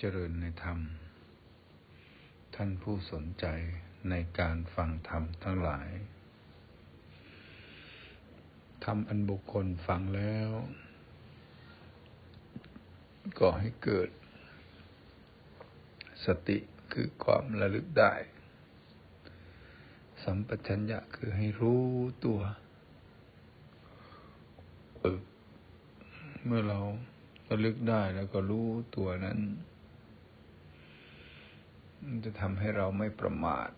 เจริญในธรรม ท่านผู้สนใจในการฟังธรรมทั้งหลาย ธรรมอันบุคคลฟังแล้ว ก็ให้เกิด สติคือความระลึกได้ สัมปชัญญะคือให้รู้ตัว เมื่อเราระลึกได้แล้วก็รู้ตัวนั้นมัน จะทำให้เราไม่ประมาท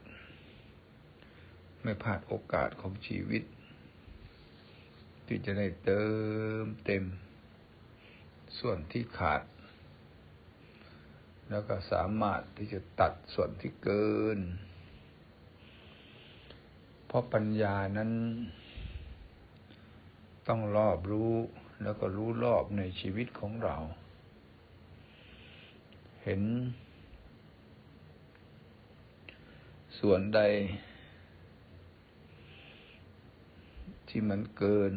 ไม่พลาดโอกาสของชีวิต ที่จะได้เติมเต็ม ส่วนที่ขาด แล้วก็สามารถที่จะตัดส่วนที่เกิน เพราะปัญญานั้น ต้องรอบรู้แล้วก็รู้รอบในชีวิตของเรา เห็น ส่วนใด ที่มันเกิน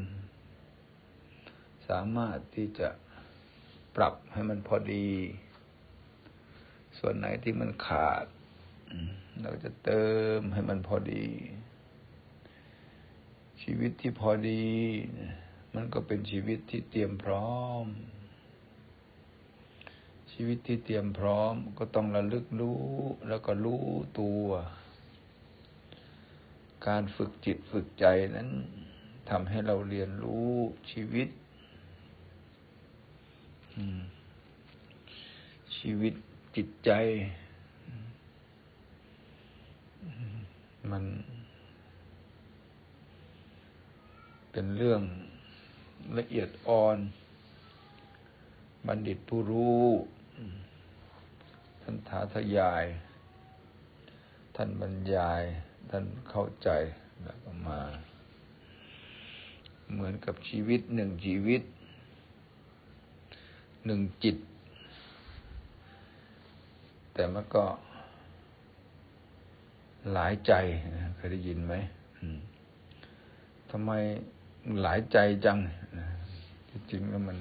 สามารถที่จะปรับให้มันพอดี ส่วนไหนที่มันขาด เราจะเติมให้มันพอดี ชีวิตที่พอดี มันก็เป็นชีวิตที่เตรียมพร้อม ชีวิตที่เตรียมพร้อมก็ต้องระลึกรู้แล้วก็รู้ตัว การฝึกจิตฝึกใจนั้นทำให้เราเรียนรู้ชีวิตชีวิตจิตใจ มัน เป็นเรื่องละเอียดอ่อน บัณฑิตผู้รู้ท่านท้าทยาย ท่านบรรยาย ท่านเข้าใจแล้วก็มา เหมือนกับชีวิตหนึ่งชีวิต หนึ่งจิต แต่มันก็ หลายใจเคยได้ยินไหมทำไมหลายใจจังจริงๆแล้วมัน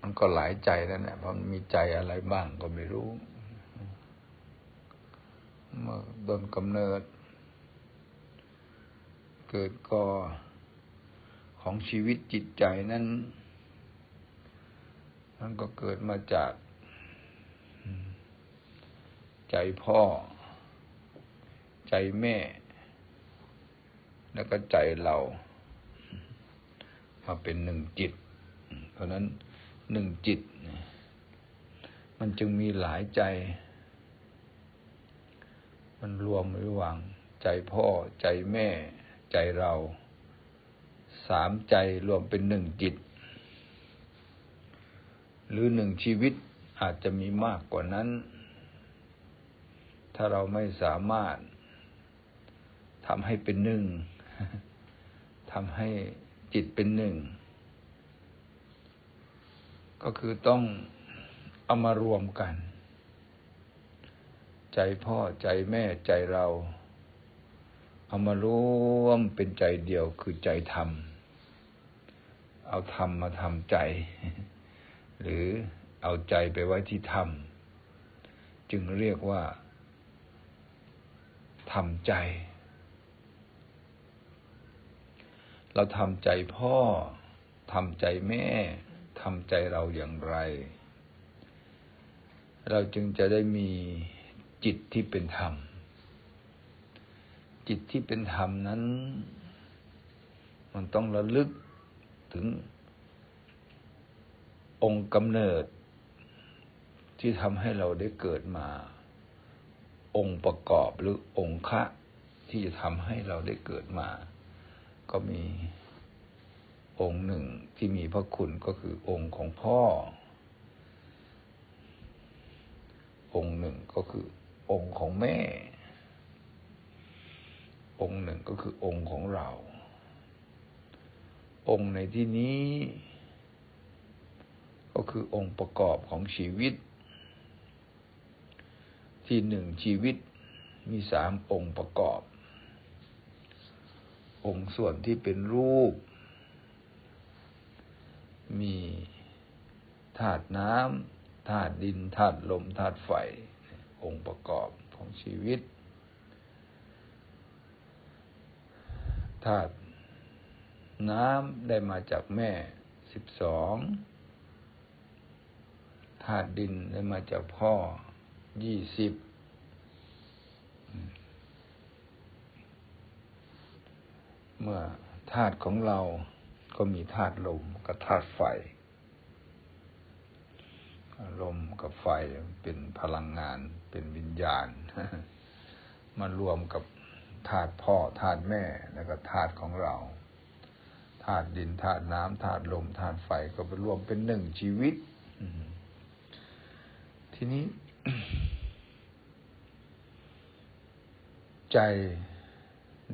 มันก็หลายใจแล้วเนี่ยเพราะมันมีใจอะไรบ้างก็ไม่รู้ เมื่อโดนกำเนิด เกิดก่อของชีวิตจิตใจนั้นมันก็เกิดมาจากใจพ่อ ใจแม่ แล้วก็ใจเรามาเป็นหนึ่งจิต เพราะนั้นหนึ่งจิต มันจึงมีหลายใจ มันรวมระหว่าง ใจพ่อใจแม่ ใจเรา สามใจรวมเป็นหนึ่งจิต หรือหนึ่งชีวิตอาจจะมีมากกว่านั้น ถ้าเราไม่สามารถทำให้เป็นหนึ่งทำให้จิตเป็นหนึ่ง ก็คือต้องเอามารวมกัน ใจพ่อใจแม่ใจเราเอามารวมเป็นใจเดียวคือใจธรรม เอาธรรมมาทำใจ หรือเอาใจไปไว้ที่ธรรม จึงเรียกว่าทำใจ เราทำใจพ่อทำใจแม่ทำใจเราอย่างไร เราจึงจะได้มี จิตที่เป็นธรรม จิตที่เป็นธรรมนั้น มันต้องระลึกถึงองค์กำเนิด ที่ทำให้เราได้เกิดมา องค์ประกอบหรือองค์ะที่จะทำให้เราได้เกิดมา ก็มีองค์หนึ่งที่มีพระคุณก็คือองค์ของพ่อ องค์หนึ่งก็คือ องค์ของแม่ องค์หนึ่งก็คือองค์ของเรา องค์ในที่นี้ ก็คือองค์ประกอบของชีวิต ที่หนึ่งชีวิตมีสามองค์ประกอบ องค์ส่วนที่เป็นรูป มีธาตุน้ำธาตุดินธาตุลมธาตุไฟ องค์ประกอบของชีวิตธาตุน้ำได้มาจากแม่สิบสองธาตุดินได้มาจากพ่อยี่สิบเมื่อธาตุของเราก็มีธาตุลมกับธาตุไฟ ลมกับไฟเป็นพลังงาน เป็นวิญญาณ มารวมกับธาตุพ่อธาตุแม่แล้วก็ธาตุของเราธาตุดินธาตุน้ำธาตุลมธาตุไฟก็ไปรวมเป็นหนึ่งชีวิตทีนี้ ใจ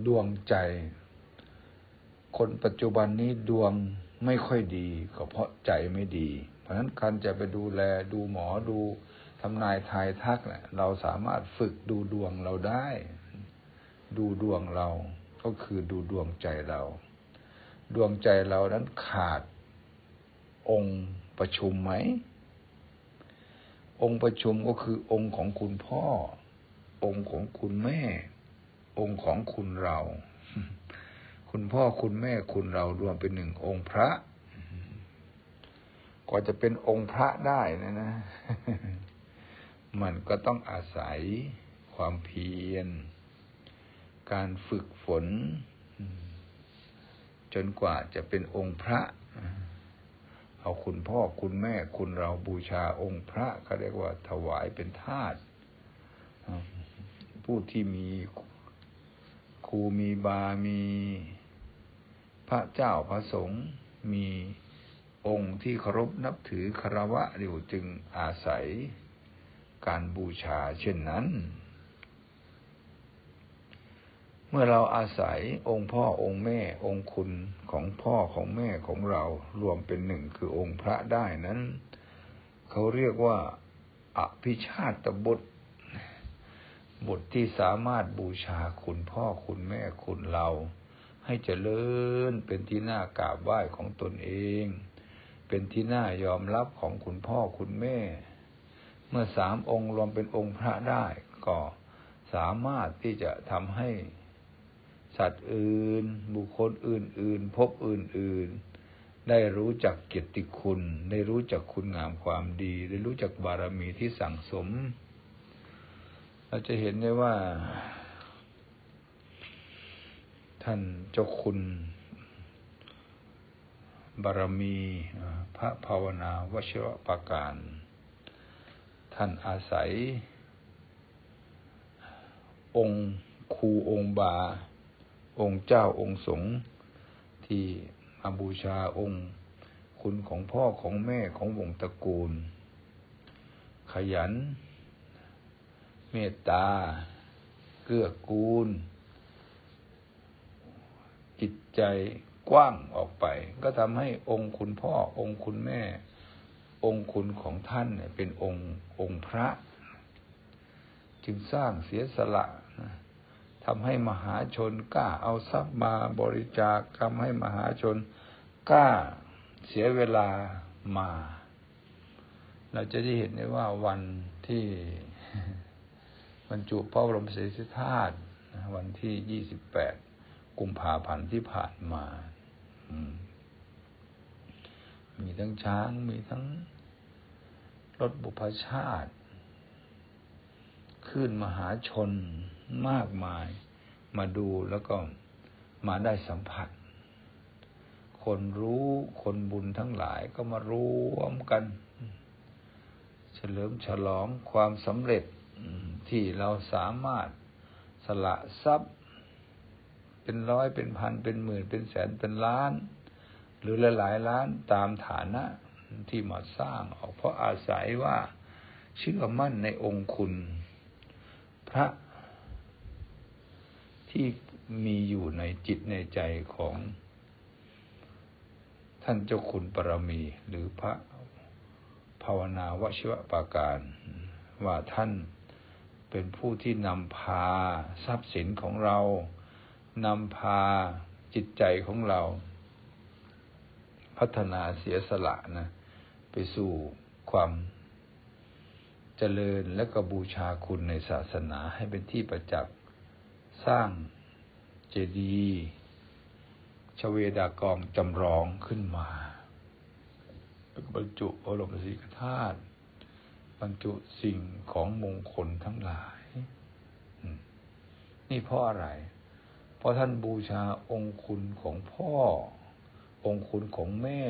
ดวงใจ คนปัจจุบันนี้ดวงไม่ค่อยดี ก็เพราะใจไม่ดี เพราะฉะนั้นการจะไปดูแลดูหมอดู ทำนายทายทักเนะี่ยเราสามารถฝึกดูดวงเราได้ ดูดวงเราก็คือดูดวงใจเรา ดวงใจเรานั้นขาดองค์ประชุมไหม องค์ประชุมก็คือองค์ของคุณพ่อ องค์ของคุณแม่ องค์ของคุณเรา คุณพ่อคุณแม่คุณเรารวมเป็นหนึ่งองค์พระกว่าจะเป็นองค์พระได้นะนะ มันก็ต้องอาศัยความเพียร การฝึกฝน จนกว่าจะเป็นองค์พระ เอาคุณพ่อคุณแม่คุณเราบูชาองค์พระเขาเรียกว่าถวายเป็นทาสผู้ที่มีครูมีบา มีพระเจ้าพระสงฆ์มีองค์ที่เคารพนับถือคารวะอยู่จึงอาศัย การบูชาเช่นนั้น เมื่อเราอาศัยองค์พ่อองค์แม่องค์คุณของพ่อของแม่ของเรารวมเป็นหนึ่งคือองค์พระได้นั้น เขาเรียกว่าอภิชาตบุตรบุตรที่สามารถบูชาคุณพ่อคุณแม่คุณเรา ให้เจริญเป็นที่น่ากราบไหว้ของตนเอง เป็นที่น่ายอมรับของคุณพ่อคุณแม่ เมื่อสามองค์รวมเป็นองค์พระได้ก็สามารถที่จะทำให้สัตว์อื่น บุคคลอื่น ๆ พบอื่น ๆ ได้รู้จักเกียรติคุณ ได้รู้จักคุณงามความดี ได้รู้จักบารมีที่สั่งสม เราจะเห็นได้ว่า ท่านเจ้าคุณ บารมี พระภาวนาวชิรปการ ท่านอาศัย องค์ครูองค์บา องค์เจ้าองค์สงฆ์ที่มาบูชาองค์ คุณของพ่อของแม่ของวงตระกูล ขยัน เมตตา เกื้อกูล จิตใจกว้างออกไป ก็ทำให้องค์คุณพ่อองค์คุณแม่ องค์คุณของท่านเป็นองค์องค์พระ จึงสร้างเสียสละทำให้มหาชนกล้าเอาทรัพย์มาบริจาคทำให้มหาชนกล้าเสียเวลามา เราจะได้เห็นได้ว่าวันที่บรรจุพระบรมศรีธาตุวันที่ยี่สิบแปดกุมภาพันธ์ที่ผ่านมา มีทั้งช้างมีทั้ง รถบุพชาติขึ้นมหาชนมากมายมาดูแล้วก็มาได้สัมผัส คนรู้คนบุญทั้งหลายก็มารวมกัน เฉลิมฉลองความสำเร็จที่เราสามารถสละทรัพย์ เป็นร้อยเป็นพันเป็นหมื่นเป็นแสนเป็นล้าน หรือหลายล้านตามฐานะ ที่มาสร้างออก เพราะอาศัยว่าเชื่อมั่นในองค์คุณ พระที่มีอยู่ในจิตในใจของท่านเจ้าคุณปรมี หรือพระภาวนาวชิวปาการ ว่าท่านเป็นผู้ที่นำพาทรัพย์สินของเรานำพาจิตใจของเรา พัฒนาเสียสละนะ ไปสู่ความเจริญและก็บูชาคุณในศาสนาให้เป็นที่ประจักษ์สร้างเจดีย์ชเวดากองจำลองขึ้นมาแล้วก็บรรจุอรมศีกธาตุบรรจุสิ่งของมงคลทั้งหลาย นี่เพราะอะไร เพราะท่านบูชาองคุณของพ่อ องคุณของแม่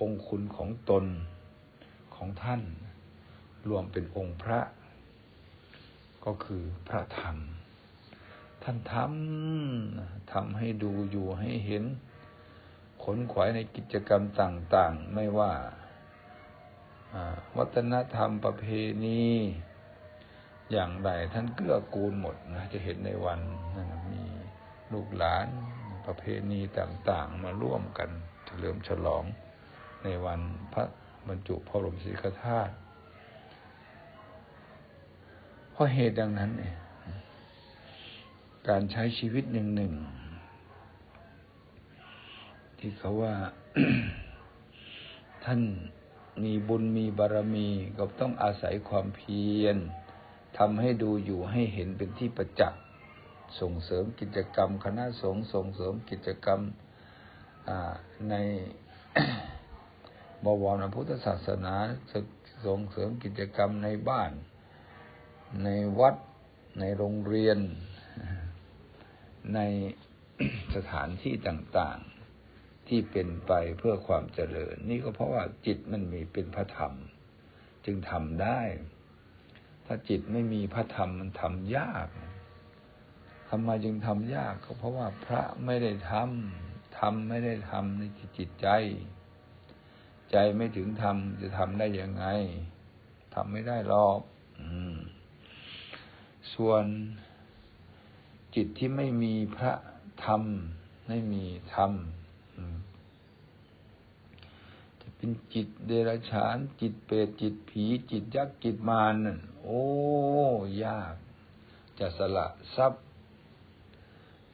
องคุณของตนของท่าน รวมเป็นองค์พระ ก็คือพระธรรม ท่านทำทำให้ดูอยู่ให้เห็น ขนขวายในกิจกรรมต่าง ๆ ไม่ว่าวัฒนธรรมประเพณีอย่างใดท่านเกื้อกูลหมดนะจะเห็นในวันนั้นมีลูกหลานประเพณีต่าง ๆ มาร่วมกันเฉลิมฉลอง ในวันพระบรรจุพระบรมศรีกธาตุเพราะเหตุดังนั้นเนี่ยการใช้ชีวิตหนึ่งหนึ่งที่เขาว่าท่านมีบุญมีบารมีก็ต้องอาศัยความเพียรทำให้ดูอยู่ให้เห็นเป็นที่ประจักษ์ส่งเสริมกิจกรรม คณะสงฆ์ส่งเสริมกิจกรรมใน บวรพุทธศาสนาส่งเสริมกิจกรรมในบ้าน ในวัดในโรงเรียน ในสถานที่ต่าง ๆ ที่เป็นไปเพื่อความเจริญ นี่ก็เพราะว่าจิตมันมีเป็นพระธรรม จึงทำได้ ถ้าจิตไม่มีพระธรรมมันทำยากทำไมจึงทำยากก็เพราะว่าพระไม่ได้ทำทำไม่ได้ทำในจิตใจ ใจไม่ถึงทำจะทำได้ยังไงทำไม่ได้หรอกส่วนจิตที่ไม่มีพระธรรม ไม่มีธรรมจะเป็นจิตเดรัจฉาน จิตเปรตจิตผี จิตยักษ์จิตมารนั่นโอ้ยาก จะสละทรัพย์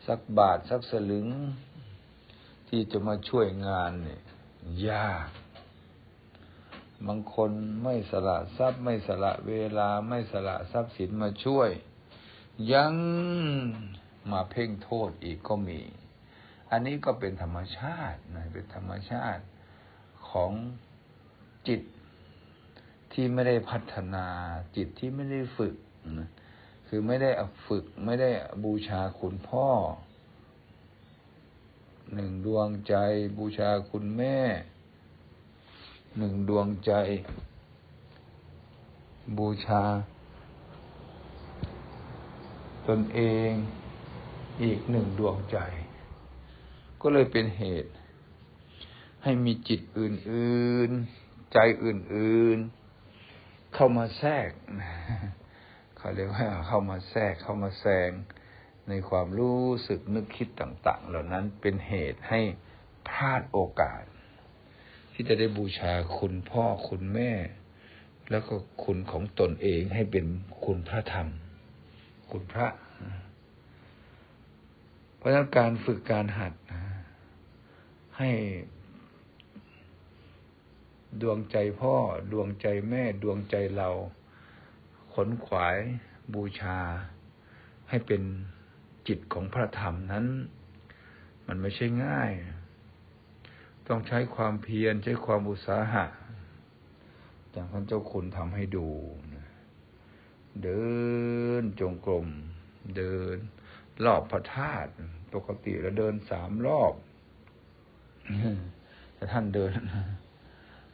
สักบาทสักสลึง ที่จะมาช่วยงานเนี่ยยาก บางคนไม่สละทรัพย์ ไม่สละเวลาไม่สละทรัพย์สินมาช่วย ยังมาเพ่งโทษอีกก็มี อันนี้ก็เป็นธรรมชาตินะเป็นธรรมชาติของจิตที่ไม่ได้พัฒนาจิตที่ไม่ได้ฝึกนะคือไม่ได้ฝึกไม่ได้บูชาคุณพ่อหนึ่งดวงใจบูชาคุณแม่ หนึ่งดวงใจ บูชา ตนเองอีกหนึ่งดวงใจ ก็เลยเป็นเหตุ ให้มีจิตอื่น ๆ ใจอื่น ๆ เข้ามาแทรกเขาเรียกว่าเข้ามาแทรกเข้ามาแซงในความรู้สึกนึกคิดต่าง ๆ เหล่านั้นเป็นเหตุให้พลาดโอกาส ที่จะได้บูชาคุณพ่อคุณแม่ แล้วก็คุณของตนเองให้เป็นคุณพระธรรม คุณพระ เพราะฉะนั้นการฝึกการหัดให้ดวงใจพ่อดวงใจแม่ดวงใจเรา ขนขวายบูชา ให้เป็นจิตของพระธรรมนั้น มันไม่ใช่ง่าย ต้องใช้ความเพียรใช้ความอุตสาหะอย่างท่านเจ้าคุณทำให้ดูเดินจงกรมเดิน รอบพระธาตุปกติเราเดินสามรอบแต่ท่านเดิน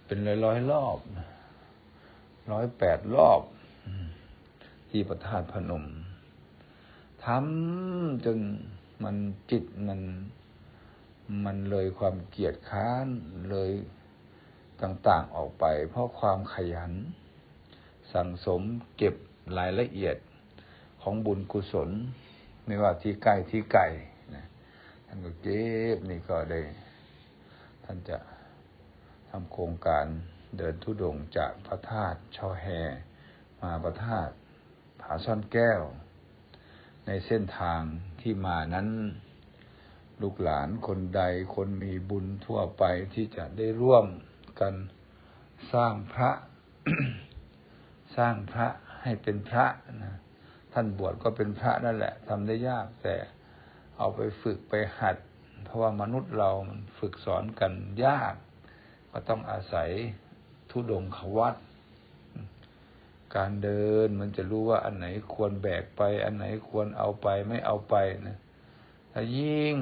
เป็นร้อยร้อยรอบร้อยแปดรอบ ที่ประธานพนมทำจนมันจิตมัน มันเลยความเกียดค้านเลยต่างๆออกไป เพราะความขยัน สั่งสมเก็บรายละเอียดของบุญกุศล ไม่ว่าที่ใกล้ที่ไกลนะท่านก็เก็บนี่ก็ได้ ท่านจะทำโครงการเดินทุดงจากพระธาตุช่อแฮ มาพระธาตุผาซ่อนแก้ว ในเส้นทางที่มานั้น ลูกหลานคนใดคนมีบุญทั่วไปที่จะได้ร่วมกันสร้างพระ สร้างพระให้เป็นพระนะท่านบวชก็เป็นพระนั่นแหละทำได้ยากแต่เอาไปฝึกไปหัด เพราะว่ามนุษย์เรามันฝึกสอนกันยาก ก็ต้องอาศัยทุดงขวัตการเดินมันจะรู้ว่าอันไหนควรแบกไป อันไหนควรเอาไปไม่เอาไปนะถ้ายิ่ง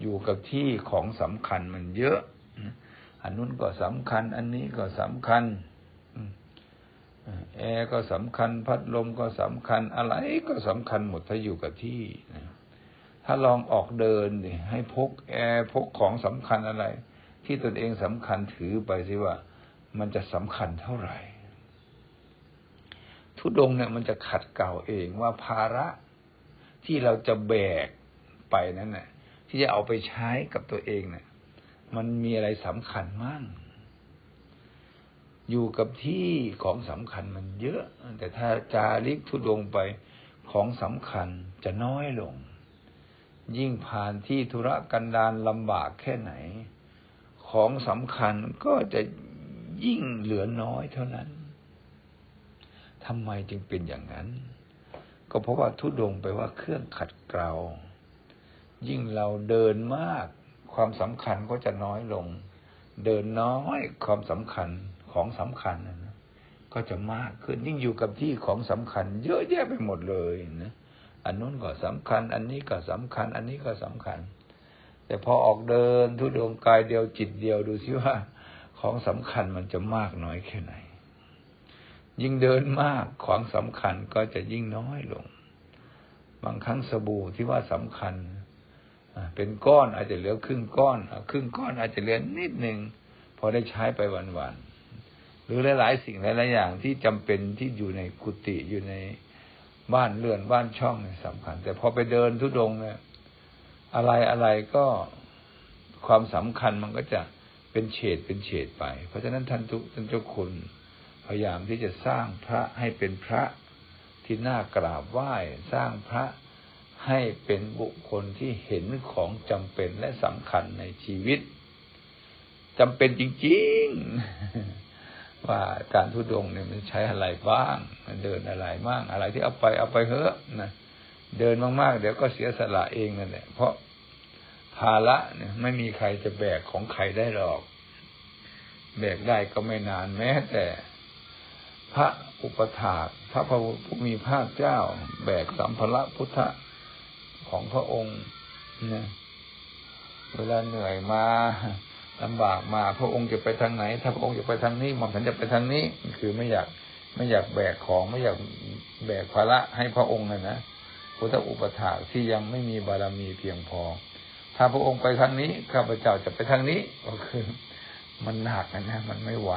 อยู่กับที่ของสำคัญมันเยอะ อันนู้นก็สำคัญ อันนี้ก็สำคัญแอร์ก็สำคัญ พัดลมก็สำคัญ อะไรก็สำคัญหมดถ้าอยู่กับที่ถ้าลองออกเดินดิให้พกแอร์พกของสำคัญอะไร ที่ตนเองสำคัญถือไปสิว่า มันจะสำคัญเท่าไหร่ทุดงเนี่ยมันจะขัดเก่าเองว่าภาระที่เราจะแบกไปนั้นน่ะ ที่จะเอาไปใช้กับตัวเองเนี่ย มันมีอะไรสำคัญมั่งอยู่กับที่ของสำคัญมันเยอะ แต่ถ้าจาริกทุดงไปของสำคัญจะน้อยลง ยิ่งผ่านที่ธุระกันดารลำบากแค่ไหน ของสำคัญก็จะยิ่งเหลือน้อยเท่านั้นทำไมจึงเป็นอย่างนั้น ก็เพราะว่าทุดงไปว่าเครื่องขัดเกลา ยิ่งเราเดินมาก ความสำคัญก็จะน้อยลง เดินน้อยความสำคัญของสำคัญนะก็จะมากขึ้นยิ่งอยู่กับที่ของสำคัญ เยอะแยะไปหมดเลยนะอันนู้นก็สำคัญ อันนี้ก็สำคัญ อันนี้ก็สำคัญ แต่พอออกเดินทุดวงกายเดียวจิตเดียวดูซิว่า ของสำคัญมันจะมากน้อยแค่ไหน ยิ่งเดินมากของสำคัญก็จะยิ่งน้อยลง บางครั้งสบู่ที่ว่าสำคัญ เป็นก้อนอาจจะเหลือครึ่งก้อนครึ่งก้อนอาจจะเหลือนิดหนึ่งพอได้ใช้ไปวันๆหรือหลายๆสิ่งหลายๆอย่างที่จำเป็นที่อยู่ในกุฏิอยู่ในบ้านเรือนบ้านช่องเนี่ยสำคัญ แต่พอไปเดินทุดงเนี่ยอะไรอะไรก็ความสำคัญมันก็จะเป็นเฉดเป็นเฉดไป เพราะฉะนั้นท่านทุกท่านเจ้าคุณพยายามที่จะสร้างพระให้เป็นพระที่น่ากราบไหว้ สร้างพระ ให้เป็นบุคคลที่เห็นของจำเป็นและสำคัญในชีวิตจำเป็นจริงๆ ว่าการทุดงเนี่ยมันใช้อะไรบ้างมันเดินอะไรบ้างอะไรที่เอาไปเอาไปเถอะนะเดินมากๆ เดี๋ยวก็เสียสละเองนั่นแหละเพราะภาระเนี่ย ไม่มีใครจะแบกของใครได้หรอก แบกได้ก็ไม่นานแม้แต่ พระอุปถากพระผู้มีพระเจ้า แบกสัมภาระพุทธ ของพระองค์เนี่ยเวลาเหนื่อยมาลำบากมา พระองค์จะไปทางไหน ถ้าพระองค์จะไปทางนี้หม่อมฉันจะไปทางนี้ คือไม่อยากไม่อยากแบกของไม่อยากแบกภาระให้พระองค์นะนะพุทธอุปถาที่ยังไม่มีบารมีเพียงพอ ถ้าพระองค์ไปทางนี้ข้าพเจ้าจะไปทางนี้ก็คือ มันหนักนะนะมันไม่ไหว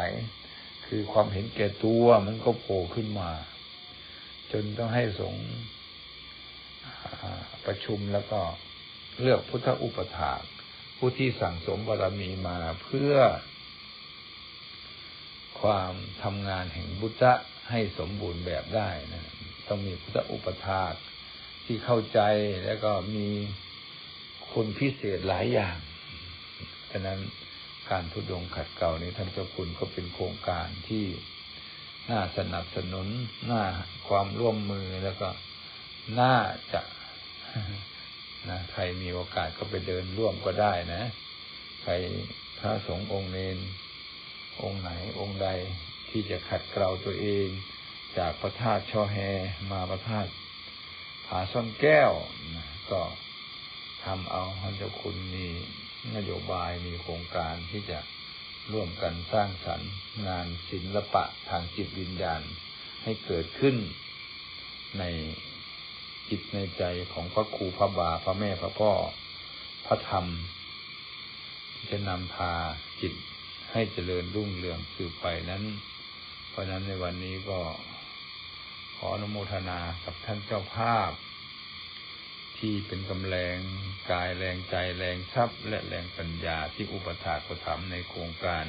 คือความเห็นแก่ตัวมันก็โผล่ขึ้นมา จนต้องให้สงฆ์ ประชุมแล้วก็เลือกพุทธอุปถาผู้ที่สั่งสมบารมีมาเพื่อ ความทำงานแห่งบุตรให้สมบูรณ์แบบได้นะต้องมีพุทธอุปถาที่เข้าใจแล้วก็มีคุณพิเศษหลายอย่างฉะนั้นการทุดงขัดเก่านี้ท่านเจ้าคุณก็เป็นโครงการที่น่าสนับสนุน น่าความร่วมมือแล้วก็น่าจะ นะใครมีโอกาสก็ไปเดินร่วมก็ได้นะ ใครพระสงฆ์องค์เนนองค์ไหนองค์ใดที่จะขัดเกลาตัวเอง จากพระธาตุช่อแฮมาพระธาตุผาซ่อนแก้วนะก็ทำเอาท่านเจ้าคุณมีนโยบายมีโครงการที่จะร่วมกันสร้างสรรค์งานศิลปะทางจิตวิญญาณให้เกิดขึ้นใน จิตในใจของพระครูพระบาพระแม่พระพ่อพระธรรมจะนำพาจิตให้เจริญรุ่งเรืองสืบไปนั้น เพราะนั้นในวันนี้ก็ขออนุโมทนากับท่านเจ้าภาพ ที่เป็นกำแรงกายแรงใจแรงทรัพย์ และแรงปัญญาที่อุปถากประถมในโครงการ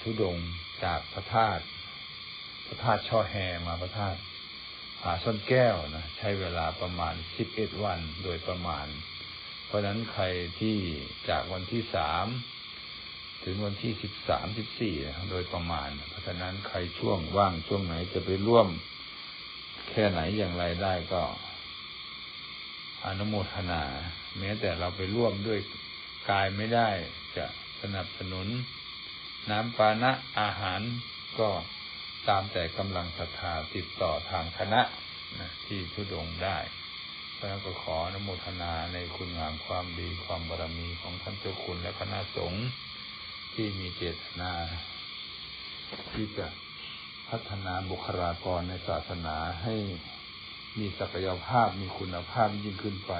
ทุดงจากพระธาตุพระธาตุช่อแฮมาพระธาตุ หาส้นแก้วนะใช้เวลาประมาณสิบเอ็ดวันโดยประมาณ เพราะนั้นใครที่จากวันที่สามถึงวันที่สิบสามสิบสี่โดยประมาณ เพราะฉะนั้นใครช่วงว่างช่วงไหนจะไปร่วมแค่ไหนอย่างไรได้ก็อนุโมทนา แม้แต่เราไปร่วมด้วยกายไม่ได้จะสนับสนุน น้ำปานะอาหารก็ ตามแต่กำลังศรัทธาติดต่อทางคณะนะที่ทุดงได้เพราะนั้นก็ขออนุโมทนาในคุณงามความดีความบารมีของท่านเจ้าคุณและคณะสงฆ์ที่มีเจตนา ที่จะพัฒนาบุคลากรในศาสนาให้มีศักยภาพมีคุณภาพยิ่งขึ้นไป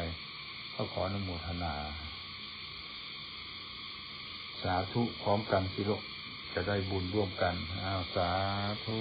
ก็ขออนุโมทนา สาธุพร้อมกันสิลูก จะได้บุญร่วมกัน อ้าวสาธุ